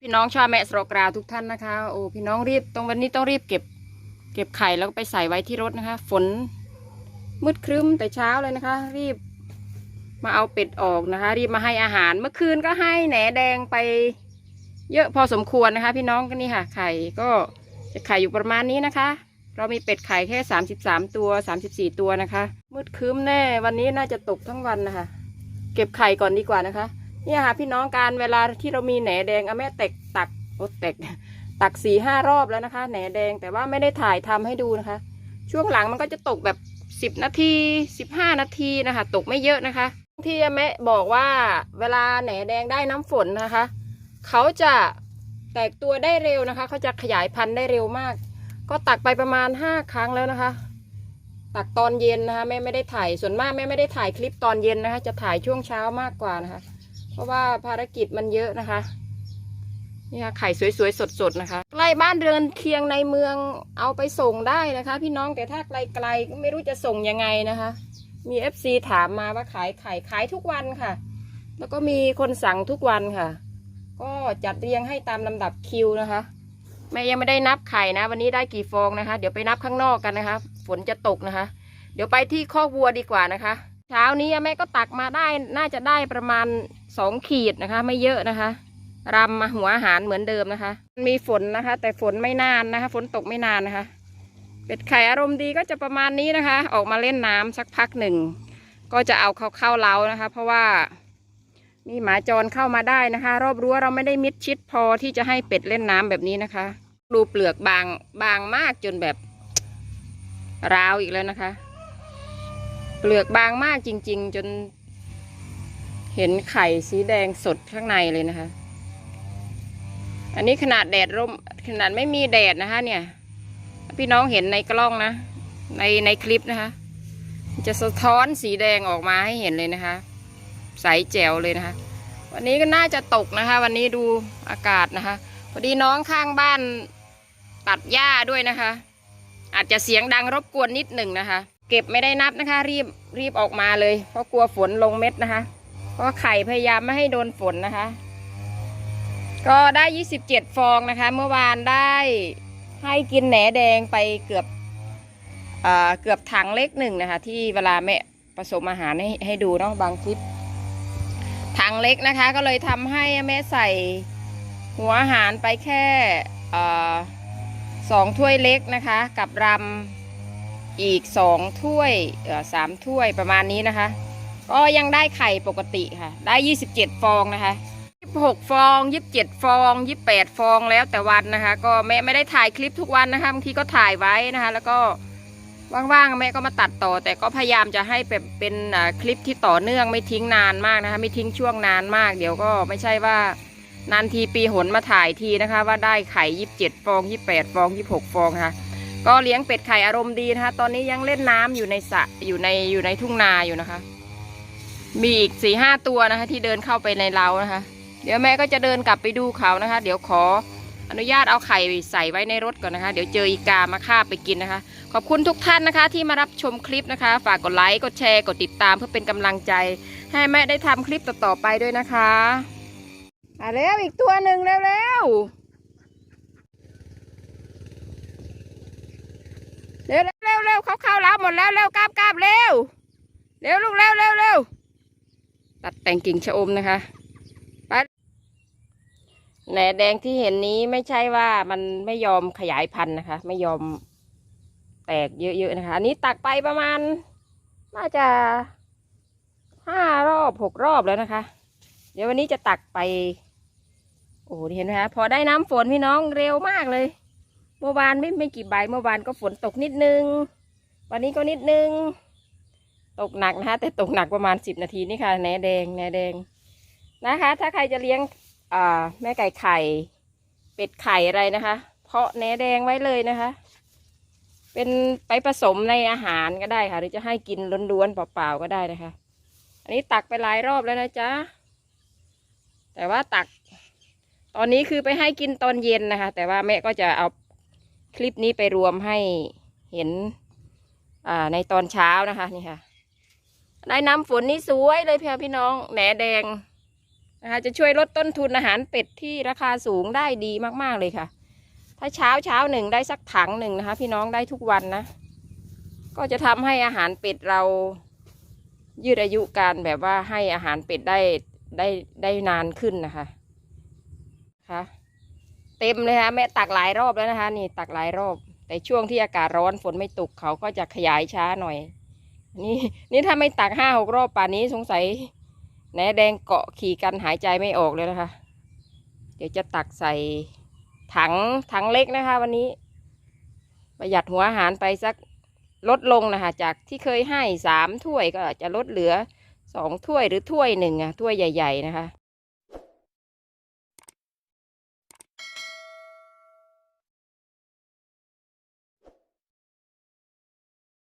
พี่น้องชาวแม่สโรกราทุกท่านนะคะโอ้พี่น้องรีบตรงวันนี้ต้องรีบเก็บ เก็บไข่แล้วก็ไปใส่ไว้ที่รถนะคะ ฝนมืดครึ้มแต่เช้าเลยนะคะ รีบมาเอาเป็ดออกนะคะ รีบมาให้อาหารเมื่อคืนก็ให้แหนแดงไป เยอะพอสมควรนะคะ พี่น้องก็นี่ค่ะ ไข่ก็จะไข่อยู่ประมาณนี้นะคะ เรามีเป็ดไข่แค่สามสิบสามตัวสามสิบสี่ตัวนะคะ มืดครึ้มแน่ วันนี้น่าจะตกทั้งวันนะคะ เก็บไข่ก่อนดีกว่านะคะ เนี่ยค่ะพี่น้องการเวลาที่เรามีแหนแดงอะแม่แตกตักโอ้แตกตักสี่ห้ารอบแล้วนะคะ แหนแดงแต่ว่าไม่ได้ถ่ายทำให้ดูนะคะ ช่วงหลังมันก็จะตกแบบสิบนาทีสิบห้านาทีนะคะ ตกไม่เยอะนะคะที่แม่บอกว่าเวลาแหนแดงได้น้ำฝนนะคะ เขาจะแตกตัวได้เร็วนะคะ เขาจะขยายพันธุ์ได้เร็วมาก ก็ตักไปประมาณห้าครั้งแล้วนะคะ ตักตอนเย็นนะคะแม่ไม่ได้ถ่ายส่วนมากแม่ไม่ได้ถ่ายคลิปตอนเย็นนะคะ จะถ่ายช่วงเช้ามากกว่านะคะ เพราะว่าภารกิจมันเยอะนะคะนี่ค่ะไข่สวยๆสดๆนะคะใกล้บ้านเรือนเคียงในเมืองเอาไปส่งได้นะคะ พี่น้องแต่ถ้าไกลๆก็ไม่รู้จะส่งยังไงนะคะ มีเอฟซีถามมาว่าขายไข่ขายทุกวันค่ะ แล้วก็มีคนสั่งทุกวันค่ะ ก็จัดเรียงให้ตามลำดับคิวนะคะแม่ยังไม่ได้นับไข่นะ วันนี้ได้กี่ฟองนะคะ เดี๋ยวไปนับข้างนอกกันนะคะ ฝนจะตกนะคะ เดี๋ยวไปที่คอกวัวดีกว่านะคะ เช้านี้แม่ก็ตักมาได้น่าจะได้ประมาณ สองขีดนะคะ ไม่เยอะนะคะรำมาหัวอาหารเหมือนเดิมนะคะ มีฝนนะคะ แต่ฝนไม่นานนะคะ ฝนตกไม่นานนะคะ เป็ดไข่อารมณ์ดีก็จะประมาณนี้นะคะ ออกมาเล่นน้ำสักพักหนึ่ง ก็จะเอาเขาเข้าเล้านะคะ เพราะว่ามีหมาจรเข้ามาได้นะคะ รอบรั้วเราไม่ได้มิดชิดพอที่จะให้เป็ดเล่นน้ำแบบนี้นะคะ ดูเปลือกบางบางมากจนแบบราวอีกแล้วนะคะ เปลือกบางมากจริง ๆ จน เห็นไข่สีแดงสดข้างในเลยนะคะ อันนี้ขนาดแดดร่มขนาดไม่มีแดดนะคะ เนี่ย พี่น้องเห็นในกล้องนะ ในในคลิปนะคะ จะสะท้อนสีแดงออกมาให้เห็นเลยนะคะ ใสแจ๋วเลยนะคะ วันนี้ก็น่าจะตกนะคะ วันนี้ดูอากาศนะคะ พอดีน้องข้างบ้านตัดหญ้าด้วยนะคะ อาจจะเสียงดังรบกวนนิดหนึ่งนะคะ เก็บไม่ได้นับนะคะ รีบรีบออกมาเลย เพราะกลัวฝนลงเม็ดนะคะ เพราะไข่พยายามไม่ให้โดนฝนนะคะ ก็ได้ 27 ฟองนะคะ เมื่อวานได้ให้กินแหนแดงไปเกือบเอ่อเกือบถังเล็กหนึ่งนะคะ ที่เวลาแม่ผสมอาหารให้ให้ดูเนาะบางคลิปถังเล็กนะคะ ก็เลยทำให้แม่ใส่หัวอาหารไปแค่สองถ้วยเล็กนะคะ กับรำอีกสองถ้วยสามถ้วยประมาณนี้นะคะ ก็ยังได้ไข่ปกติค่ะ ได้ 27 ฟองนะคะ 26 ฟอง 27 ฟอง 28 ฟองแล้วแต่วันนะคะ ก็แม่ไม่ได้ถ่ายคลิปทุกวันนะคะบางทีก็ถ่ายไว้นะคะ แล้วก็ว่างๆแม่ก็มาตัดต่อ แต่ก็พยายามจะให้แบบเป็นคลิปที่ต่อเนื่องไม่ทิ้งนานมากนะคะ ไม่ทิ้งช่วงนานมาก เดี๋ยวก็ไม่ใช่ว่านานทีปีหนมาถ่ายทีนะคะ ว่าได้ไข่ 27 ฟอง 28 ฟอง 26 ฟองค่ะก็เลี้ยงเป็ดไข่อารมณ์ดีนะคะ ตอนนี้ยังเล่นน้ำอยู่ในสระอยู่ในอยู่ในทุ่งนาอยู่นะคะ มีอีกสี่ห้าตัวนะคะ ที่เดินเข้าไปในเล้านะคะ เดี๋ยวแม่ก็จะเดินกลับไปดูเขานะคะ เดี๋ยวขออนุญาตเอาไข่ใส่ไว้ในรถก่อนนะคะ เดี๋ยวเจออีกามาคาไปกินนะคะ ขอบคุณทุกท่านนะคะ ที่มารับชมคลิปนะคะ ฝากกดไลค์กดแชร์กดติดตามเพื่อเป็นกำลังใจ ให้แม่ได้ทำคลิปต่อๆไปด้วยนะคะมาแล้วอีกตัวหนึ่งเร็วๆเร็วเร็วเร็วเขาเข้าเล้าหมดแล้วเร็วกราบกราบเร็วเร็วลูกเร็วเร็วเร็ว ตัดแต่งกิ่งชะอมนะคะแหนแดงที่เห็นนี้ไม่ใช่ว่ามันไม่ยอมขยายพันธุ์นะคะ ไม่ยอมแตกเยอะๆนะคะ อันนี้ตักไปประมาณ น่าจะห้ารอบหกรอบแล้วนะคะ เดี๋ยววันนี้จะตักไป โอ้โหเห็นไหมคะพอได้น้ำฝนพี่น้องเร็วมากเลย เมื่อวานไม่ไม่กี่ใบเมื่อวานก็ฝนตกนิดนึง วันนี้ก็นิดนึง ตกหนักนะคะแต่ตกหนักประมาณสิบนาทีนี่ค่ะแหนแดงแหนแดงนะคะ ถ้าใครจะเลี้ยงแม่ไก่ไข่ เป็ดไข่อะไรนะคะ เพาะแหนแดงไว้เลยนะคะ เป็นไปผสมในอาหารก็ได้ค่ะ หรือจะให้กินล้วนๆเปล่าๆก็ได้นะคะ อันนี้ตักไปหลายรอบแล้วนะจ๊ะแต่ว่าตัก ตอนนี้คือไปให้กินตอนเย็นนะคะ แต่ว่าแม่ก็จะเอาคลิปนี้ไปรวมให้เห็นในตอนเช้านะคะนี่ค่ะ ได้น้ำฝนนี่สวยเลยพี่พี่น้องแหนแดงนะคะจะช่วยลดต้นทุนอาหารเป็ดที่ราคาสูงได้ดีมากๆเลยค่ะ ถ้าเช้าเช้าหนึ่งได้สักถังหนึ่งนะคะ พี่น้องได้ทุกวันนะ ก็จะทำให้อาหารเป็ดเรา ยืดอายุการแบบว่าให้อาหารเป็ดได้ได้ได้นานขึ้นนะคะค่ะเต็มเลยค่ะแม่ตักหลายรอบแล้วนะคะ นี่ตักหลายรอบ แต่ช่วงที่อากาศร้อนฝนไม่ตกเขาก็จะขยายช้าหน่อย นี่นี่ถ้าไม่ตักห้าหกรอบป่านนี้สงสัยแหนแดงเกาะขี่กันหายใจไม่ออกเลยนะคะ เดี๋ยวจะตักใส่ถังถังเล็กนะคะ วันนี้ประหยัดหัวอาหารไปสักลดลงนะคะ จากที่เคยให้สามถ้วยก็จะลดเหลือสองถ้วยหรือถ้วยหนึ่งอะถ้วยใหญ่ ๆ นะคะ